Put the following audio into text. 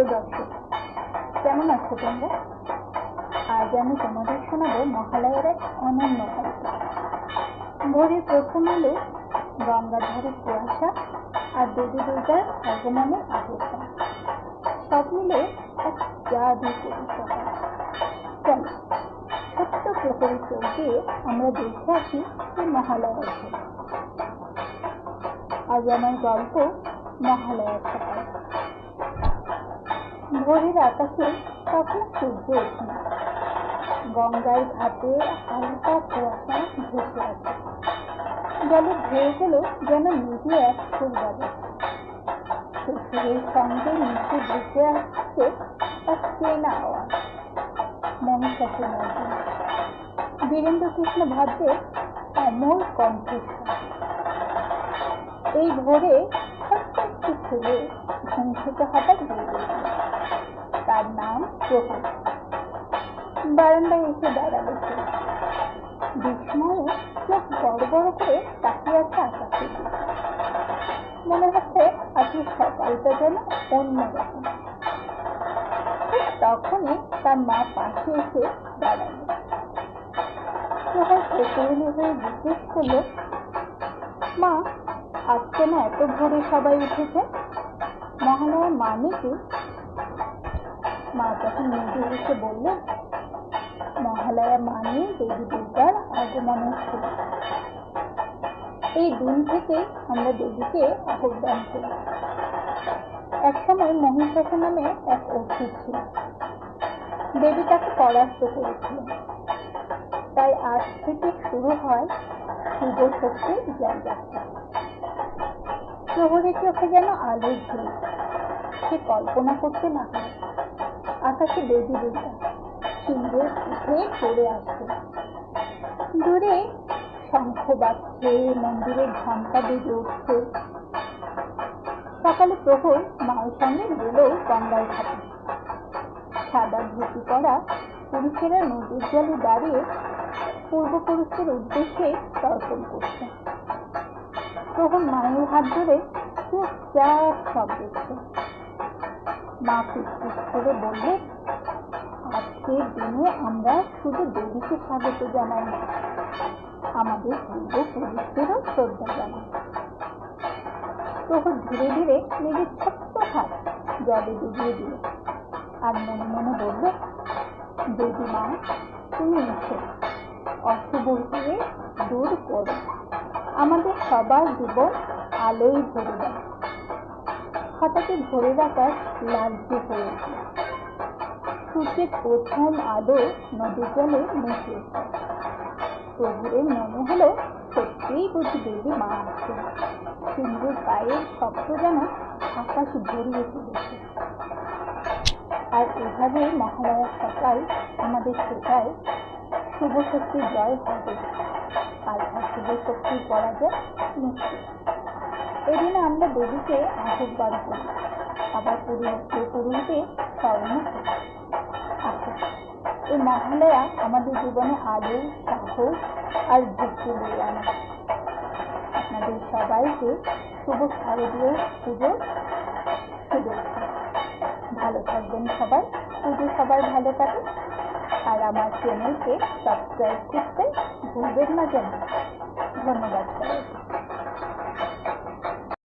প্রিয় দর্শক কেমন আছো তোমরা? আজ আমি তোমাদের শোনাবো মহালয়ের এক অনন্য গল্প। ভোরের প্রথম আলো গঙ্গার ধারে কুয়াশা আর দেবী দুর্গার আগমনের আবহাওয়া সব মিলে এক জাদু পরিষেবা চলো, ছোট্ট চোখ দিয়ে আমরা দেখে আসি এই মহালয়ার। আজ আমার গল্প মহালয়ার সকাল ভোরের আকাশে তখন সূর্য ওঠে। গঙ্গার ঘাটে হালকা কুয়াশা ভেসে আছে জলের ঢেউগুলো যেন নিজে এক সুর বাজে। সুরের সঙ্গে নিচে ভেসে আসছে এক চেনা আওয়াজ। মনীষাকে মধ্যে। বীরেন্দ্র কৃষ্ণ ভাববে অমর কণ্ঠস্বর। এই ভোরে একটি ছেলে ঘুম থেকে হঠাৎ এলো। তার নাম প্রহর বারান্দায় এসে দাঁড়াল সে। বিস্ময়ে চোখ বড় বড় করে তাকিয়ে আছে আকাশের দিকে মনে হচ্ছে আজকে সকালটা যেন অন্যরকম তখনই তার মা পাশে এসে দাঁড়াল। প্রহর কৌতূহলী হয়ে জিজ্ঞেস করল, মা, আজকে না এত ভোরে সবাই উঠেছে? মহালয়ার মানে কি? মা নিজে এসে বললেন, মহালয়া মানে দেবী দুর্গার আগমনের শুরু এই দিন থেকে আমরা দেবীকে আহ্বান করি। একসময় মহিষাসা নামে এক অসুর ছিল। দেবী তাকে পরাস্ত করেছিলেন। তাই আজ থেকে শুরু হয় শুভ শক্তির জয়যাত্রা প্রহরের চোখে যেন আলোর ঝুল সে কল্পনা করতে না পারে আকাশে দেবী দুর্গা সিংহের পিঠে পড়ে আসছে দূরে শঙ্খ বাজছে মন্দিরের ঘণ্টা বেজে উঠছে। সকালে প্রহর মায়ের সঙ্গে গেল গঙ্গার ঘাটে সাদা ধুতি পরা পুরুষেরা নদীর জলে দাঁড়িয়ে পূর্বপুরুষের উদ্দেশ্যে তর্পণ করছে। প্রহর মায়ের হাত ধরে চুপচাপ সব দেখছে। মা ফিসফিস করে বললে আজকের দিনে আমরা শুধু দেবীকে স্বাগত জানাই। আমাদের পূর্বপুরুষদেরও শ্রদ্ধা জানাই। প্রহর ধীরে ধীরে নিজের ছোট্ট হাত জলে ডুবিয়ে দিল। আর মনে মনে বলল, দেবী মা, তুমি এসো। অশুভকে দূর করো। আমাদের সবার জীবন আলোয় ভরে দাও। হঠাৎই ভোরের আকাশ লালচে হয়ে সূর্যের প্রথম আলো নদীর জলে মিশে প্রভুরের মনে হলো সত্যিই বুঝি দেবী মা আসছে সিন্ধুর পায়ের শব্দ যেন আকাশ ভরিয়ে তুলেছে। আর এভাবে মহালয়ার সকাল আমাদের শেখায় শুভ শক্তির জয় হবে। আর অশুভ শক্তির পরাজয় নিশ্চিত। এদিনে আমরা দেবীকে আহ্বান করি। আবার পুরুষদের স্মরণ করি। এই মহালয়া আমাদের জীবনে আলো, সাহস আর ভক্তি বয়ে আনে। আপনাদের সবাইকে শুভ শারদীয় পুজো শুভেচ্ছা। ভালো থাকবেন সবাই। পুজো সবাই ভালো থাকে আর আমার চ্যানেলকে সাবস্ক্রাইব করতে ভুলবেন না যেন। ধন্যবাদ সবাই